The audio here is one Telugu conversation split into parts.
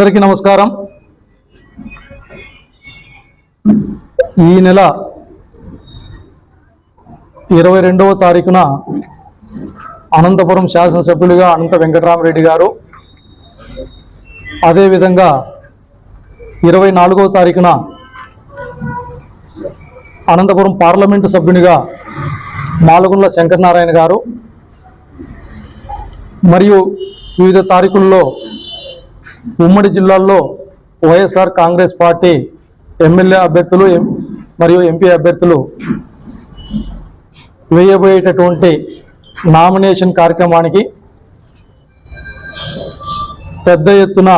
అందరికీ నమస్కారం. ఈ నెల ఇరవై రెండవ తారీఖున అనంతపురం శాసనసభ్యులుగా అనంత వెంకటరామరెడ్డి గారు అదేవిధంగా ఇరవై నాలుగవ తారీఖున అనంతపురం పార్లమెంటు సభ్యునిగా మాలగుండ్ల శంకరనారాయణ గారు మరియు వివిధ తారీఖుల్లో ఉమ్మడి జిల్లాల్లో వైఎస్ఆర్ కాంగ్రెస్ పార్టీ ఎమ్మెల్యే అభ్యర్థులు ఎం- మరియు ఎంపీ అభ్యర్థులు వేయబోయేటటువంటి నామినేషన్ కార్యక్రమానికి పెద్ద ఎత్తున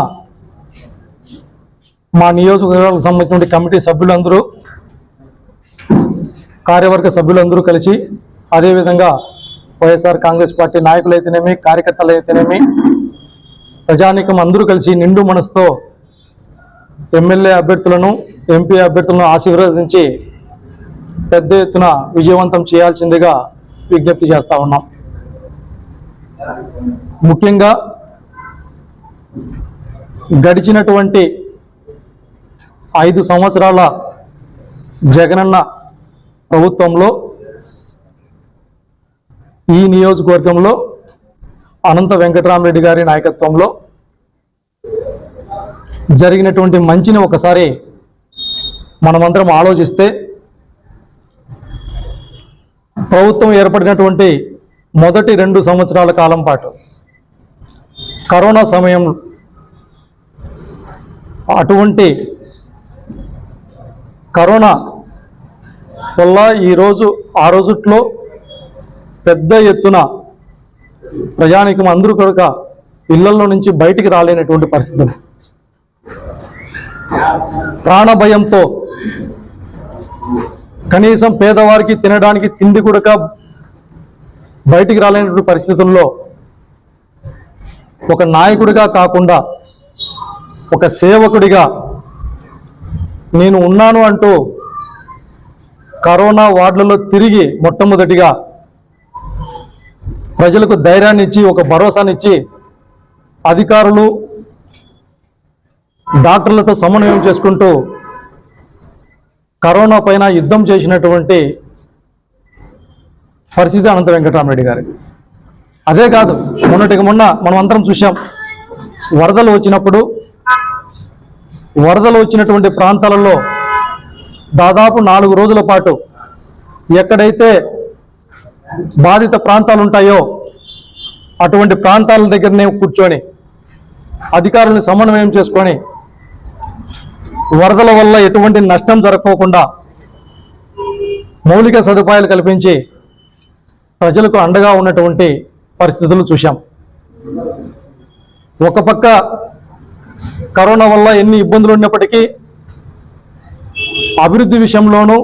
మా నియోజకవర్గాలకు సంబంధించిన కమిటీ సభ్యులందరూ కార్యవర్గ సభ్యులందరూ కలిసి అదేవిధంగా వైఎస్ఆర్ కాంగ్రెస్ పార్టీ నాయకులు అయితేనేమి కార్యకర్తలు అయితేనేమి ప్రజానీకం అందరూ కలిసి నిండు మనసుతో ఎమ్మెల్యే అభ్యర్థులను ఎంపీ అభ్యర్థులను ఆశీర్వదించి పెద్ద ఎత్తున విజయవంతం చేయాల్సిందిగా విజ్ఞప్తి చేస్తా ఉన్నాం. ముఖ్యంగా గడిచినటువంటి ఐదు సంవత్సరాల జగనన్న ప్రభుత్వంలో ఈ నియోజకవర్గంలో అనంత వెంకటరామరెడ్డి గారి నాయకత్వంలో జరిగినటువంటి మంచిని ఒకసారి మనమందరం ఆలోచిస్తే ప్రభుత్వం ఏర్పడినటువంటి మొదటి రెండు సంవత్సరాల కాలం పాటు కరోనా సమయం అటువంటి కరోనా వల్ల ఈరోజు ఆ రోజుట్లో పెద్ద ఎత్తున ప్రజానికం అందరూ కనుక ఇళ్ళలో నుంచి బయటికి రాలేనటువంటి పరిస్థితులు. ప్రాణ భయంతో కనీసం పేదవారికి తినడానికి తిండి కూడా బయటికి రాలేనటువంటి పరిస్థితుల్లో ఒక నాయకుడిగా కాకుండా ఒక సేవకుడిగా నేను ఉన్నాను అంటూ కరోనా వార్డులలో తిరిగి మొట్టమొదటిగా ప్రజలకు ధైర్యాన్ని ఇచ్చి ఒక భరోసానిచ్చి అధికారులు డాక్టర్లతో సమన్వయం చేసుకుంటూ కరోనా పైన యుద్ధం చేసినటువంటి పరిస్థితి అనంత వెంకటరామరెడ్డి గారికి అదే కాదు మొన్నటికి మొన్న మనం అందరం చూసాం వరదలు వచ్చినప్పుడు వరదలు వచ్చినటువంటి ప్రాంతాలలో దాదాపు నాలుగు రోజుల పాటు ఎక్కడైతే బాధిత ప్రాంతాలు ఉంటాయో అటువంటి ప్రాంతాల దగ్గరనే కూర్చొని అధికారులను సమన్వయం చేసుకొని వరదల వల్ల ఎటువంటి నష్టం జరగకోకుండా మౌలిక సదుపాయాలు కల్పించి ప్రజలకు అండగా ఉన్నటువంటి పరిస్థితులు చూశాం. ఒక పక్క కరోనా వల్ల ఎన్ని ఇబ్బందులు ఉన్నప్పటికీ అభివృద్ధి విషయంలోనూ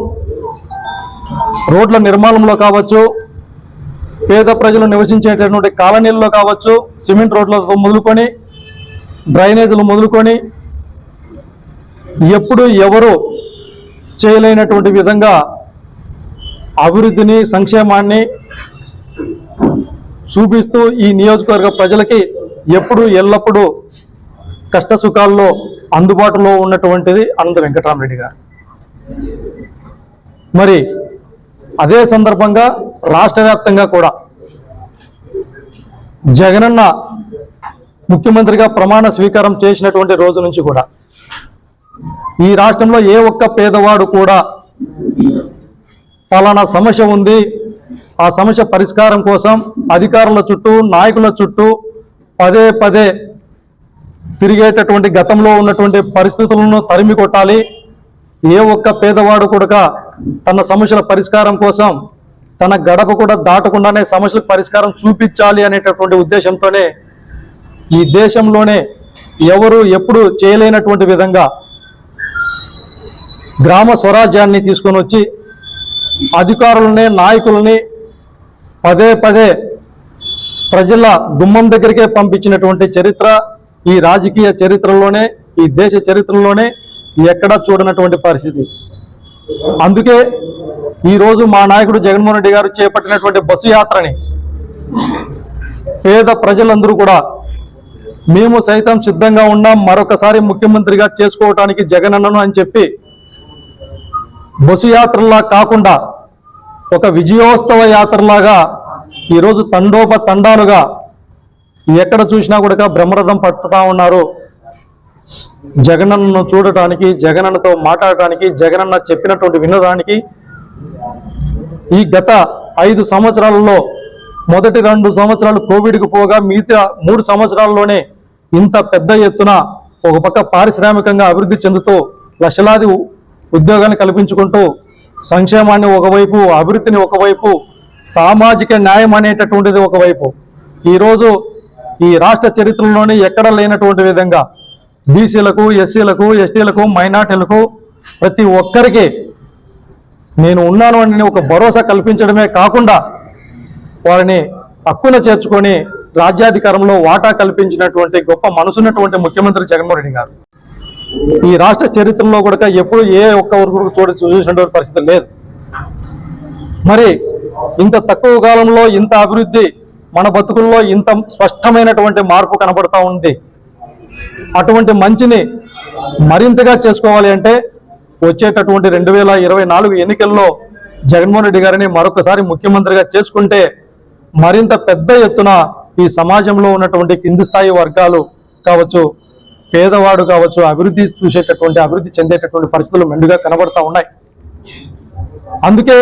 రోడ్ల నిర్మాణంలో కావచ్చు పేద ప్రజలు నివసించేటటువంటి కాలనీల్లో కావచ్చు సిమెంట్ రోడ్లతో మొదలుకొని డ్రైనేజీలు మొదలుకొని ఎప్పుడు ఎవరు చేయలేనటువంటి విధంగా అభివృద్ధిని సంక్షేమాన్ని చూపిస్తూ ఈ నియోజకవర్గ ప్రజలకి ఎప్పుడు ఎల్లప్పుడూ కష్ట సుఖాల్లో అందుబాటులో ఉన్నటువంటిది అనంత వెంకటరామరెడ్డి గారు. మరి అదే సందర్భంగా రాష్ట్ర వ్యాప్తంగా కూడా. జగనన్న ముఖ్యమంత్రిగా ప్రమాణ స్వీకారం చేసినటువంటి రోజు నుంచి కూడా ఈ రాష్ట్రంలో ఏ ఒక్క పేదవాడు కూడా పలానా సమస్య ఉంది. ఆ సమస్య పరిష్కారం కోసం అధికారుల చుట్టూ నాయకుల చుట్టూ పదే పదే తిరిగేటటువంటి గతంలో ఉన్నటువంటి పరిస్థితులను తరిమి కొట్టాలి ఏ ఒక్క పేదవాడు కూడా తన సమస్యల పరిష్కారం కోసం తన గడప కూడా దాటకుండానే సమస్యలకు పరిష్కారం చూపించాలి అనేటటువంటి ఉద్దేశంతోనే ఈ దేశంలోనే ఎవరు ఎప్పుడు చేయలేనటువంటి విధంగా గ్రామ స్వరాజ్యాన్ని తీసుకొని వచ్చి అధికారులని నాయకుల్ని పదే పదే ప్రజల గుమ్మం దగ్గరికే పంపించినటువంటి చరిత్ర ఈ రాజకీయ చరిత్రలోనే ఈ దేశ చరిత్రలోనే ఎక్కడా చూడనటువంటి పరిస్థితి. అందుకే ఈరోజు మా నాయకుడు జగన్మోహన్ రెడ్డి గారు చేపట్టినటువంటి బస్సు యాత్రని పేద ప్రజలందరూ కూడా మేము సైతం సిద్ధంగా ఉన్నాం. మరొకసారి ముఖ్యమంత్రిగా చేసుకోవటానికి జగనన్నను అని చెప్పి బస్సు యాత్రలా కాకుండా ఒక విజయోత్సవ యాత్రలాగా ఈరోజు తండోప తండాలుగా ఎక్కడ చూసినా కూడా బ్రహ్మరథం పట్టుతా ఉన్నారు. జగనన్నను చూడటానికి జగనన్నతో మాట్లాడటానికి జగనన్న చెప్పినటువంటి వినడానికి ఈ గత ఐదు సంవత్సరాలలో మొదటి రెండు సంవత్సరాలు కోవిడ్కు పోగా మిగతా మూడు సంవత్సరాల్లోనే ఇంత పెద్ద ఎత్తున ఒక పక్క పారిశ్రామికంగా అభివృద్ధి చెందుతూ లక్షలాది ఉద్యోగాన్ని కల్పించుకుంటూ సంక్షేమాన్ని ఒకవైపు అభివృద్ధిని ఒకవైపు సామాజిక న్యాయం అనేటటువంటిది ఒకవైపు. ఈరోజు ఈ రాష్ట్ర చరిత్రలోనే ఎక్కడ లేనటువంటి విధంగా బీసీలకు ఎస్సీలకు ఎస్టీలకు మైనార్టీలకు ప్రతి ఒక్కరికి నేను ఉన్నాను అని ఒక భరోసా కల్పించడమే కాకుండా వారిని హక్కున చేర్చుకొని రాజ్యాధికారంలో వాటా కల్పించినటువంటి గొప్ప మనసున్నటువంటి ముఖ్యమంత్రి జగన్మోహన్ రెడ్డి గారు. ఈ రాష్ట్ర చరిత్రలో కూడా ఎప్పుడు ఏ ఒక్క వరకు చూడ చూసినటువంటి పరిస్థితి లేదు. మరి ఇంత తక్కువ కాలంలో ఇంత అభివృద్ధి మన బతుకుల్లో ఇంత స్పష్టమైనటువంటి మార్పు కనబడతా ఉంది. అటువంటి మంచిని మరింతగా చేసుకోవాలి అంటే వచ్చేటటువంటి రెండు వేల ఇరవై నాలుగు ఎన్నికల్లో జగన్మోహన్ రెడ్డి గారిని మరొకసారి ముఖ్యమంత్రిగా చేసుకుంటే మరింత పెద్ద ఎత్తున ఈ సమాజంలో ఉన్నటువంటి కింది స్థాయి వర్గాలు కావచ్చు పేదవాడు కావచ్చు అభివృద్ధి చూసేటటువంటి అభివృద్ధి చెందేటటువంటి పరిస్థితులు మెండుగా కనబడతా ఉన్నాయి. అందుకే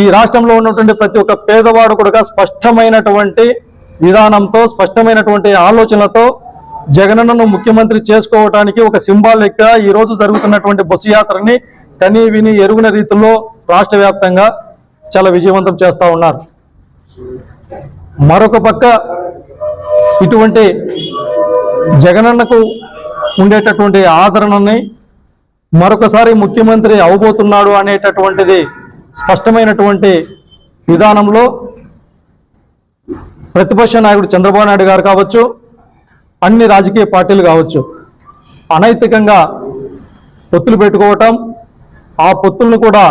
ఈ రాష్ట్రంలో ఉన్నటువంటి ప్రతి ఒక్క పేదవాడు కూడా స్పష్టమైనటువంటి విధానంతో స్పష్టమైనటువంటి ఆలోచనలతో జగనన్నను ముఖ్యమంత్రి చేసుకోవటానికి ఒక సింబాలిక్గా ఈ రోజు జరుగుతున్నటువంటి బస్సు యాత్రని కని విని ఎరుగున రీతిలో రాష్ట్ర వ్యాప్తంగా చాలా విజయవంతం చేస్తూ ఉన్నారు. మరొక పక్క ఇటువంటి జగనన్నకు ఉండేటటువంటి ఆదరణని మరొకసారి ముఖ్యమంత్రి అవబోతున్నాడు అనేటటువంటిది స్పష్టమైనటువంటి విధానంలో ప్రతిపక్ష నాయకుడు చంద్రబాబు నాయుడు గారు కావచ్చు అన్ని రాజకీయ పార్టీలు కావచ్చు. అనైతికంగా పొత్తులు పెట్టుకోవటం ఆ పొత్తులను కూడా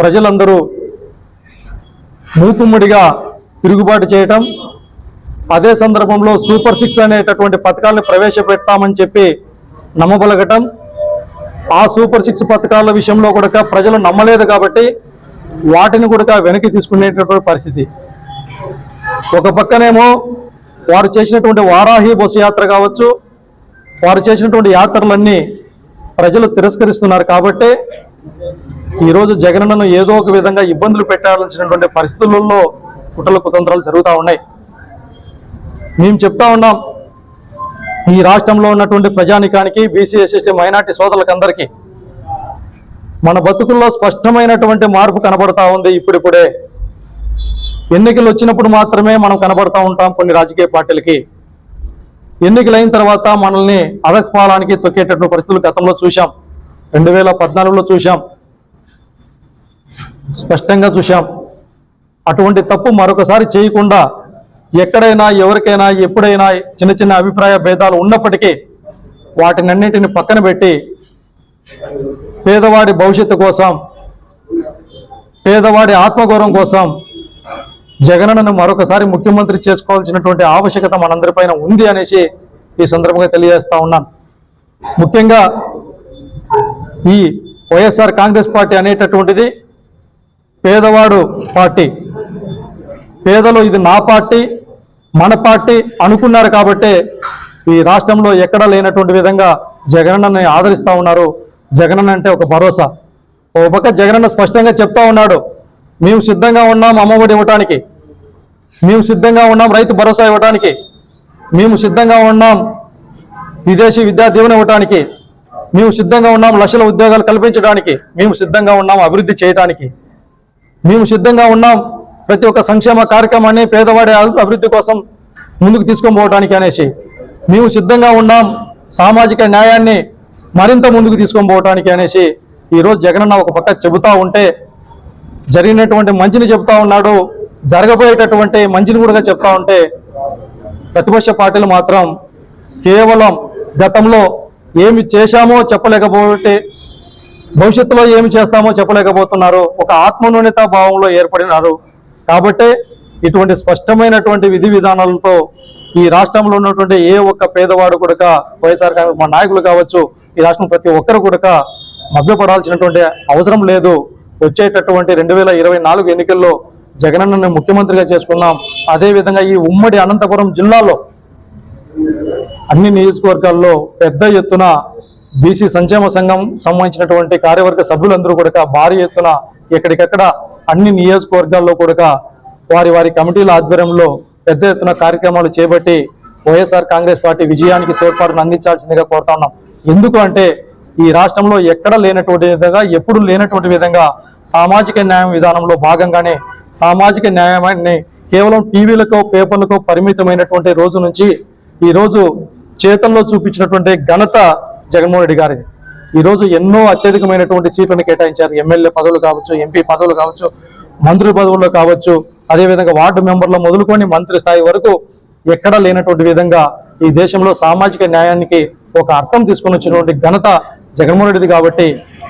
ప్రజలందరూ మూకుమ్మడిగా తిరుగుబాటు చేయటం అదే సందర్భంలో సూపర్ సిక్స్ అనేటటువంటి పథకాలను ప్రవేశపెడతామని చెప్పి నమ్మబలగటం ఆ సూపర్ సిక్స్ పథకాల విషయంలో కూడా ప్రజలు నమ్మలేదు కాబట్టి వాటిని కూడా వెనక్కి తీసుకునేటటువంటి పరిస్థితి. ఒక పక్కనేమో వారు చేసినటువంటి వారాహి బస్సు యాత్ర కావచ్చు వారు చేసినటువంటి యాత్రలన్నీ ప్రజలు తిరస్కరిస్తున్నారు కాబట్టి ఈరోజు జగనన్నను ఏదో ఒక విధంగా ఇబ్బందులు పెట్టాల్సినటువంటి పరిస్థితులలో కుట్రల కుతంత్రాలు జరుగుతూ ఉన్నాయి. మేము చెప్తా ఉన్నాం ఈ రాష్ట్రంలో ఉన్నటువంటి ప్రజానికానికి బీసీ ఎస్ఎస్టీ మైనార్టీ సోదరులకందరికీ మన బతుకుల్లో స్పష్టమైనటువంటి మార్పు కనబడతా ఉంది ఇప్పుడిప్పుడే. ఎన్నికలు వచ్చినప్పుడు మాత్రమే మనం కనబడతా ఉంటాం కొన్ని రాజకీయ పార్టీలకి. ఎన్నికలు అయిన తర్వాత మనల్ని అధపాలానికి తొక్కేటటువంటి పరిస్థితులు గతంలో చూశాం. రెండు వేల పద్నాలుగులో చూశాం. స్పష్టంగా చూశాం. అటువంటి తప్పు మరొకసారి చేయకుండా ఎక్కడైనా ఎవరికైనా ఎప్పుడైనా చిన్న చిన్న అభిప్రాయ భేదాలు ఉన్నప్పటికీ వాటినన్నింటిని పక్కన పెట్టి పేదవాడి భవిష్యత్తు కోసం పేదవాడి ఆత్మగౌరవం కోసం జగనన్నను మరొకసారి ముఖ్యమంత్రి చేసుకోవాల్సినటువంటి ఆవశ్యకత మనందరిపైన ఉంది అనేసి ఈ సందర్భంగా తెలియజేస్తా ఉన్నాను. ముఖ్యంగా ఈ వైఎస్ఆర్ కాంగ్రెస్ పార్టీ అనేటటువంటిది పేదవాడు పార్టీ. పేదలు ఇది నా పార్టీ మన పార్టీ అనుకున్నారు కాబట్టే ఈ రాష్ట్రంలో ఎక్కడా లేనటువంటి విధంగా జగనన్నని ఆదరిస్తూ ఉన్నారు. జగనన్న అంటే ఒక భరోసా. ఓ పక్క జగనన్న స్పష్టంగా చెప్తా ఉన్నాడు. మేము సిద్ధంగా ఉన్నాం అమ్మఒడి ఇవ్వటానికి. మేము సిద్ధంగా ఉన్నాం రైతు భరోసా ఇవ్వటానికి. మేము సిద్ధంగా ఉన్నాం విదేశీ విద్యా దీవెన ఇవ్వటానికి. మేము సిద్ధంగా ఉన్నాం లక్షల ఉద్యోగాలు కల్పించడానికి మేము సిద్ధంగా ఉన్నాం అభివృద్ధి చేయడానికి మేము సిద్ధంగా ఉన్నాం ప్రతి ఒక్క సంక్షేమ కార్యక్రమాన్ని పేదవాడి అభి- అభివృద్ధి కోసం ముందుకు తీసుకొని పోవడానికి అనేసి. మేము సిద్ధంగా ఉన్నాం సామాజిక న్యాయాన్ని మరింత ముందుకు తీసుకొని పోవడానికి అనేసి. ఈరోజు జగనన్న ఒక పక్క చెబుతా ఉంటే జరిగినటువంటి మంచిని చెప్తా ఉన్నాడు జరగబోయేటటువంటి మంచిని కూడా చెప్తా ఉంటే ప్రతిపక్ష పార్టీలు మాత్రం కేవలం గతంలో ఏమి చేశామో చెప్పలేకపోతే భవిష్యత్తులో ఏమి చేస్తామో చెప్పలేకపోతున్నారు. ఒక ఆత్మన్యూనత భావంలో ఏర్పడినారు. కాబట్టే ఇటువంటి స్పష్టమైనటువంటి విధి విధానాలతో ఈ రాష్ట్రంలో ఉన్నటువంటి ఏ ఒక్క పేదవాడు కూడా వైఎస్ఆర్ కాంగ్రెస్ మా నాయకులు కావచ్చు ఈ రాష్ట్రం ప్రతి ఒక్కరు కూడా మభ్యపడాల్సినటువంటి అవసరం లేదు. వచ్చేటటువంటి రెండు వేల ఇరవై నాలుగు ఎన్నికల్లో జగనన్నని ముఖ్యమంత్రిగా చేసుకున్నాం. అదేవిధంగా ఈ ఉమ్మడి అనంతపురం జిల్లాలో అన్ని నియోజకవర్గాల్లో పెద్ద ఎత్తున బీసీ సంక్షేమ సంఘం సంబంధించినటువంటి కార్యవర్గ సభ్యులందరూ కూడా భారీ ఎత్తున ఇక్కడికక్కడ అన్ని నియోజకవర్గాల్లో కూడా వారి వారి కమిటీల ఆధ్వర్యంలో పెద్ద ఎత్తున కార్యక్రమాలు చేపట్టి వైఎస్ఆర్ కాంగ్రెస్ పార్టీ విజయానికి తోడ్పాటును అందించాల్సిందిగా కోరుతా ఉన్నాం. ఎందుకు అంటే ఈ రాష్ట్రంలో ఎక్కడ లేనటువంటి విధంగా ఎప్పుడు లేనటువంటి విధంగా సామాజిక న్యాయం విధానంలో భాగంగానే సామాజిక న్యాయాన్ని కేవలం టీవీలకు పేపర్లకు పరిమితమైనటువంటి రోజు నుంచి ఈ రోజు చేతల్లో చూపించినటువంటి ఘనత జగన్మోహన్ రెడ్డి గారిది. ఈ రోజు ఎన్నో అత్యధికమైనటువంటి సీట్లను కేటాయించారు. ఎమ్మెల్యే పదవులు కావచ్చు ఎంపీ పదవులు కావచ్చు మంత్రి పదవుల్లో కావచ్చు అదేవిధంగా వార్డు మెంబర్లు మొదలుకొని మంత్రి స్థాయి వరకు ఎక్కడా లేనటువంటి విధంగా ఈ దేశంలో సామాజిక న్యాయానికి ఒక అర్థం తీసుకొని వచ్చినటువంటి ఘనత జగన్మోహన్ రెడ్డిది కాబట్టి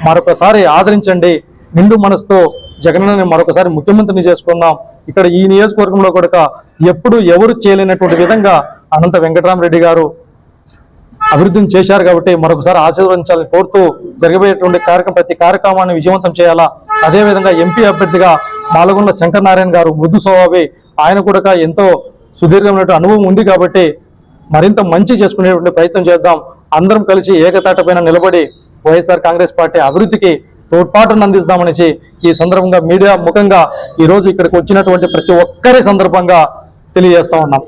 మరొకసారి ఆదరించండి. నిండు మనసుతో జగనన్నని మరొకసారి ముఖ్యమంత్రిని చేసుకుందాం. ఇక్కడ ఈ నియోజకవర్గంలో కూడా ఎప్పుడు ఎవరు చేయలేనటువంటి విధంగా అనంత వెంకటరామరెడ్డి గారు అభివృద్ధిని చేశారు కాబట్టి మరొకసారి ఆశీర్వదించాలని కోరుతూ జరగబోయేటువంటి కార్యక్రమం ప్రతి కార్యక్రమాన్ని విజయవంతం చేయాలా? అదేవిధంగా ఎంపీ అభ్యర్థిగా మాలగుండ్ల శంకర్ నారాయణ గారు మృదు స్వభావి. ఆయన కూడా ఎంతో సుదీర్ఘమైనటువంటి అనుభవం ఉంది కాబట్టి మరింత మంచి చేసుకునేటువంటి ప్రయత్నం చేద్దాం. అందరం కలిసి ఏకతాటపైన నిలబడి వైఎస్ఆర్ కాంగ్రెస్ పార్టీ అభివృద్ధికి తోడ్పాటును అందిస్తామనేసి ఈ సందర్భంగా మీడియా ముఖంగా ఈ రోజు ఇక్కడికి వచ్చినటువంటి ప్రతి ఒక్కరి సందర్భంగా తెలియజేస్తా ఉన్నాం.